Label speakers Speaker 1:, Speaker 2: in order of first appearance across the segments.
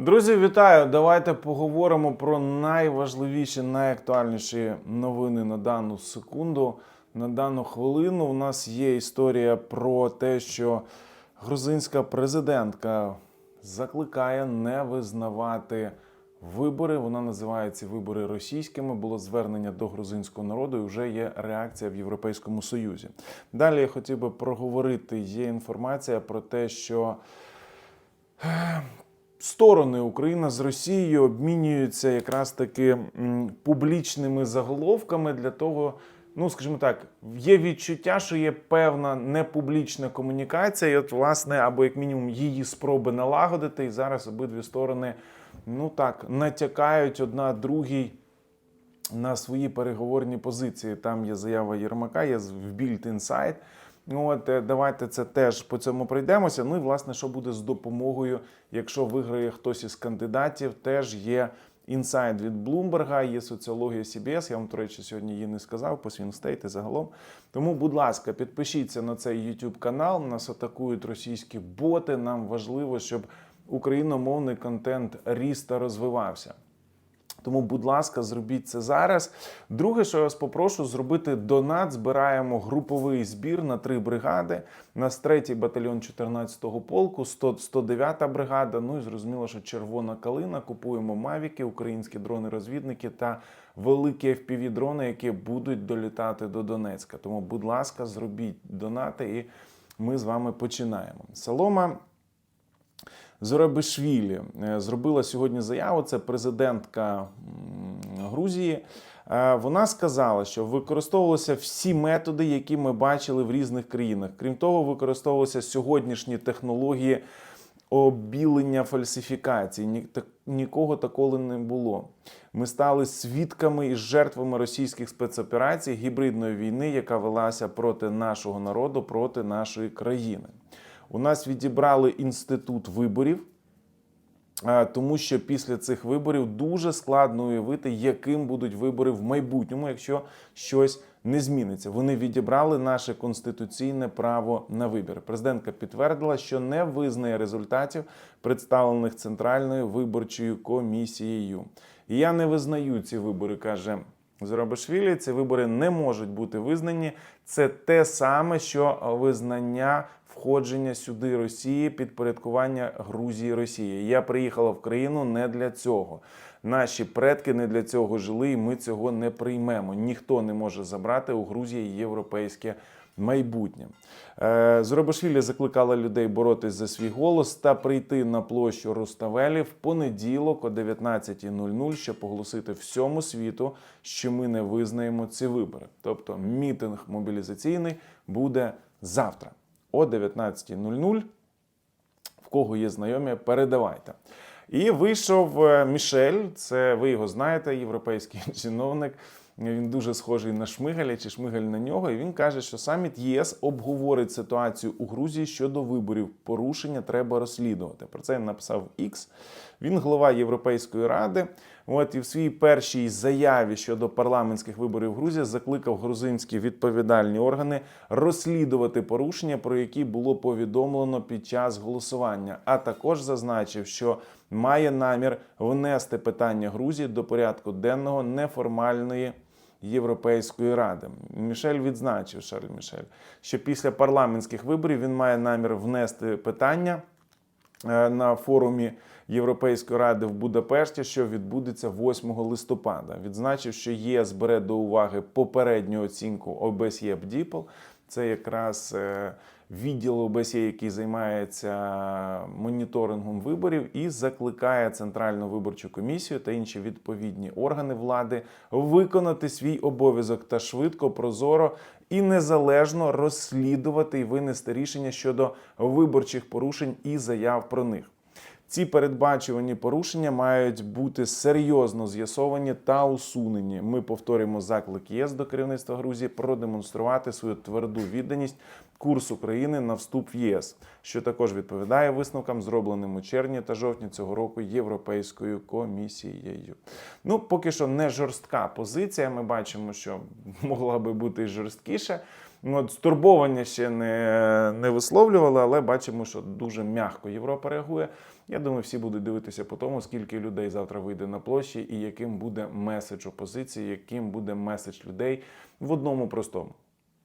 Speaker 1: Друзі, вітаю! Давайте поговоримо про найважливіші, найактуальніші новини на дану секунду. На дану хвилину у нас є історія про те, що грузинська президентка закликає не визнавати вибори. Вона називає ці вибори російськими. Було звернення до грузинського народу, і вже є реакція в Європейському Союзі. Далі я хотів би проговорити. Є інформація про те, що сторони Україна з Росією обмінюються якраз таки публічними заголовками для того. Ну, скажімо так, є відчуття, що є певна непублічна комунікація, і от, власне, або як мінімум її спроби налагодити. І зараз обидві сторони, ну так, натякають одна другій на свої переговорні позиції. Там є заява Єрмака, є в Build Insight. Ну, От е, давайте це теж по цьому пройдемося. Ну і власне, що буде з допомогою, якщо виграє хтось із кандидатів, теж є інсайт від Блумберга, є соціологія CBS. Я вам, до речі, сьогодні її не сказав по і загалом. Тому, будь ласка, підпишіться на цей YouTube канал. Нас атакують російські боти. Нам важливо, щоб україномовний контент ріс та розвивався. Тому, будь ласка, зробіть це зараз. Друге, що я вас попрошу, зробити донат. Збираємо груповий збір на три бригади. Нас 3-й батальйон 14-го полку, 100, 109-та бригада. Ну і зрозуміло, що червона калина. Купуємо мавіки, українські дрони-розвідники та великі fpv дрони, які будуть долітати до Донецька. Тому, будь ласка, зробіть донати, і ми з вами починаємо. Солома. Зорабишвілі е, зробила сьогодні заяву. Це президентка Грузії. Е, Вона сказала, що використовувалися всі методи, які ми бачили в різних країнах. Крім того, використовувалися сьогоднішні технології обілення фальсифікацій. Нікого такого не було. Ми стали свідками і жертвами російських спецоперацій гібридної війни, яка велася проти нашого народу, проти нашої країни. У нас відібрали інститут виборів, тому що після цих виборів дуже складно уявити, яким будуть вибори в майбутньому, якщо щось не зміниться. Вони відібрали наше конституційне право на вибір. Президентка підтвердила, що не визнає результатів, представлених Центральною виборчою комісією. Я не визнаю ці вибори, каже. Зробишвілі ці вибори не можуть бути визнані. Це те саме, що визнання входження сюди Росії, підпорядкування Грузії Росії. Я приїхала в країну не для цього. Наші предки не для цього жили, і ми цього не приймемо. Ніхто не може забрати у Грузії європейське майбутнє. Е, Зробашвілі закликала людей боротись за свій голос та прийти на площу Руставелі в понеділок о 19.00, щоб оголосити всьому світу, що ми не визнаємо ці вибори. Тобто мітинг мобілізаційний буде завтра о 19.00. В кого є знайомі, передавайте. І вийшов е, Мішель, це ви його знаєте, європейський чиновник. Він дуже схожий на Шмигаля чи Шмигаль на нього. І він каже, що саміт ЄС обговорить ситуацію у Грузії щодо виборів. Порушення треба розслідувати. Про це він написав X. Він голова Європейської ради. От і в своїй першій заяві щодо парламентських виборів Грузії закликав грузинські відповідальні органи розслідувати порушення, про які було повідомлено під час голосування. А також зазначив, що має намір внести питання Грузії до порядку денного неформальної. Європейської ради Мішель відзначив Шарль Мішель, що після парламентських виборів він має намір внести питання е, на форумі Європейської ради в Будапешті, що відбудеться 8 листопада. Відзначив, що ЄС бере до уваги попередню оцінку ОБСЄ БДІПЛ. Це якраз е, відділ ОБСЄ, який займається моніторингом виборів, і закликає Центральну виборчу комісію та інші відповідні органи влади виконати свій обов'язок та швидко, прозоро і незалежно розслідувати і винести рішення щодо виборчих порушень і заяв про них. Ці передбачувані порушення мають бути серйозно з'ясовані та усунені. Ми повторюємо заклик ЄС до керівництва Грузії продемонструвати свою тверду відданість курсу України на вступ в ЄС, що також відповідає висновкам, зробленим у червні та жовтні цього року Європейською комісією. Ну, поки що не жорстка позиція. Ми бачимо, що могла би бути жорсткіше. Ну, От стурбовання ще не, не висловлювали, але бачимо, що дуже м'яко Європа реагує. Я думаю, всі будуть дивитися по тому, скільки людей завтра вийде на площі, і яким буде меседж опозиції, яким буде меседж людей в одному простому.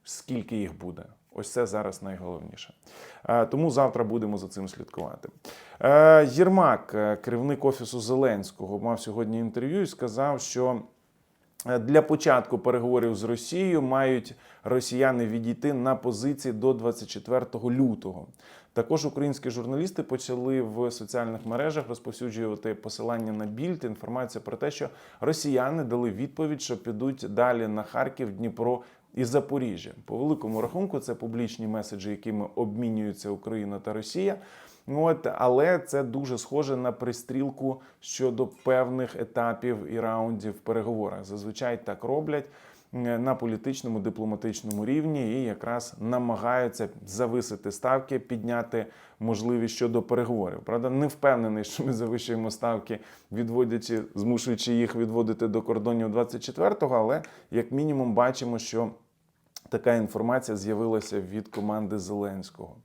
Speaker 1: Скільки їх буде? Ось це зараз найголовніше. Е, Тому завтра будемо за цим слідкувати. Е, Єрмак, е, керівник офісу Зеленського, мав сьогодні інтерв'ю і сказав, що для початку переговорів з Росією мають росіяни відійти на позиції до 24 лютого. Також українські журналісти почали в соціальних мережах розповсюджувати посилання на більд. Інформація про те, що росіяни дали відповідь, що підуть далі на Харків, Дніпро і Запоріжжя. По великому рахунку, це публічні меседжі, якими обмінюються Україна та Росія. От, але це дуже схоже на пристрілку щодо певних етапів і раундів в переговорах. Зазвичай так роблять на політичному дипломатичному рівні і якраз намагаються зависити ставки, підняти можливість щодо переговорів. Правда, не впевнений, що ми завищуємо ставки, відводячи, змушуючи їх відводити до кордонів 24-го, але як мінімум бачимо, що така інформація з'явилася від команди Зеленського.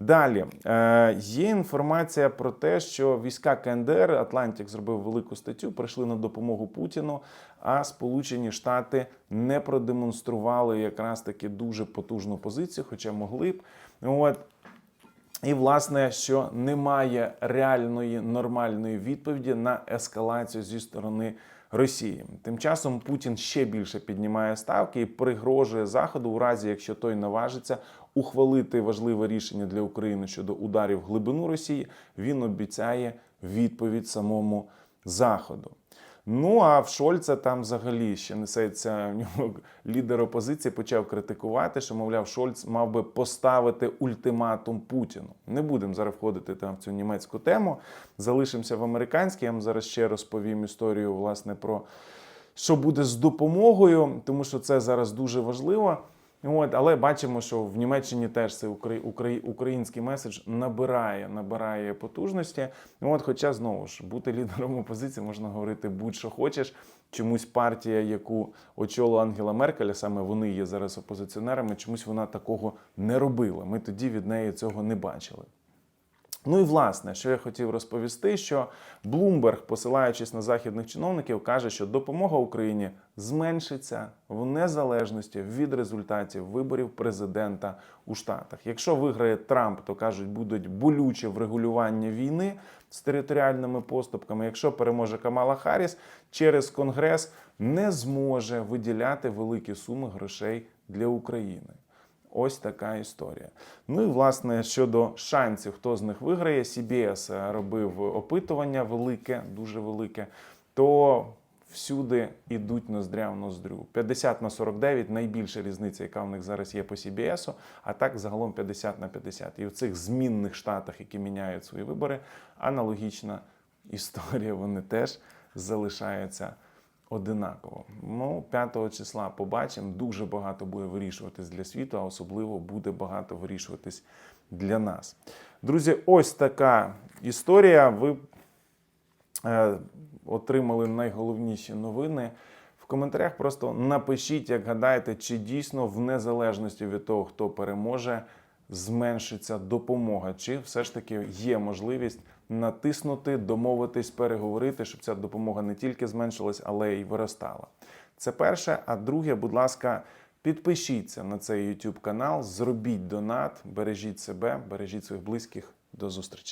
Speaker 1: Далі е, є інформація про те, що війська КНДР Атлантик зробив велику статтю, прийшли на допомогу Путіну. А Сполучені Штати не продемонстрували якраз таки дуже потужну позицію, хоча могли б. От і, власне, що немає реальної нормальної відповіді на ескалацію зі сторони Росії. Тим часом Путін ще більше піднімає ставки і пригрожує Заходу, у разі якщо той наважиться ухвалити важливе рішення для України щодо ударів в глибину Росії. Він обіцяє відповідь самому Заходу. Ну а в Шольца там взагалі ще несеться в нього лідер опозиції почав критикувати, що мовляв, Шольц мав би поставити ультиматум Путіну. Не будемо зараз входити там в цю німецьку тему. Залишимося в американській. Я вам зараз ще розповім історію власне про що буде з допомогою, тому що це зараз дуже важливо. От, але бачимо, що в Німеччині теж цей украї- украї- український меседж набирає, набирає потужності. От, хоча знову ж бути лідером опозиції можна говорити будь-що хочеш. Чомусь партія, яку очолила Ангела Меркель, саме вони є зараз опозиціонерами, чомусь вона такого не робила. Ми тоді від неї цього не бачили. Ну і власне, що я хотів розповісти, що Блумберг, посилаючись на західних чиновників, каже, що допомога Україні зменшиться в незалежності від результатів виборів президента у Штатах. Якщо виграє Трамп, то кажуть, будуть болюче врегулювання війни з територіальними поступками. Якщо переможе Камала Харріс, через Конгрес не зможе виділяти великі суми грошей для України. Ось така історія. Ну і власне щодо шансів, хто з них виграє, CBS робив опитування велике, дуже велике. То всюди йдуть ноздря в ноздрю. 50 на 49 найбільша різниця, яка в них зараз є по CBS, а так загалом 50 на 50. І в цих змінних штатах, які міняють свої вибори, аналогічна історія. Вони теж залишаються одинаково. Ну, 5 числа побачимо. Дуже багато буде вирішуватись для світу, а особливо буде багато вирішуватись для нас. Друзі, ось така історія. Ви е, отримали найголовніші новини. В коментарях просто напишіть, як гадаєте, чи дійсно в незалежності від того, хто переможе, зменшиться допомога, чи все ж таки є можливість натиснути, домовитись, переговорити, щоб ця допомога не тільки зменшилась, але й виростала. Це перше. А друге, будь ласка, підпишіться на цей YouTube канал, зробіть донат, бережіть себе, бережіть своїх близьких. До зустрічі.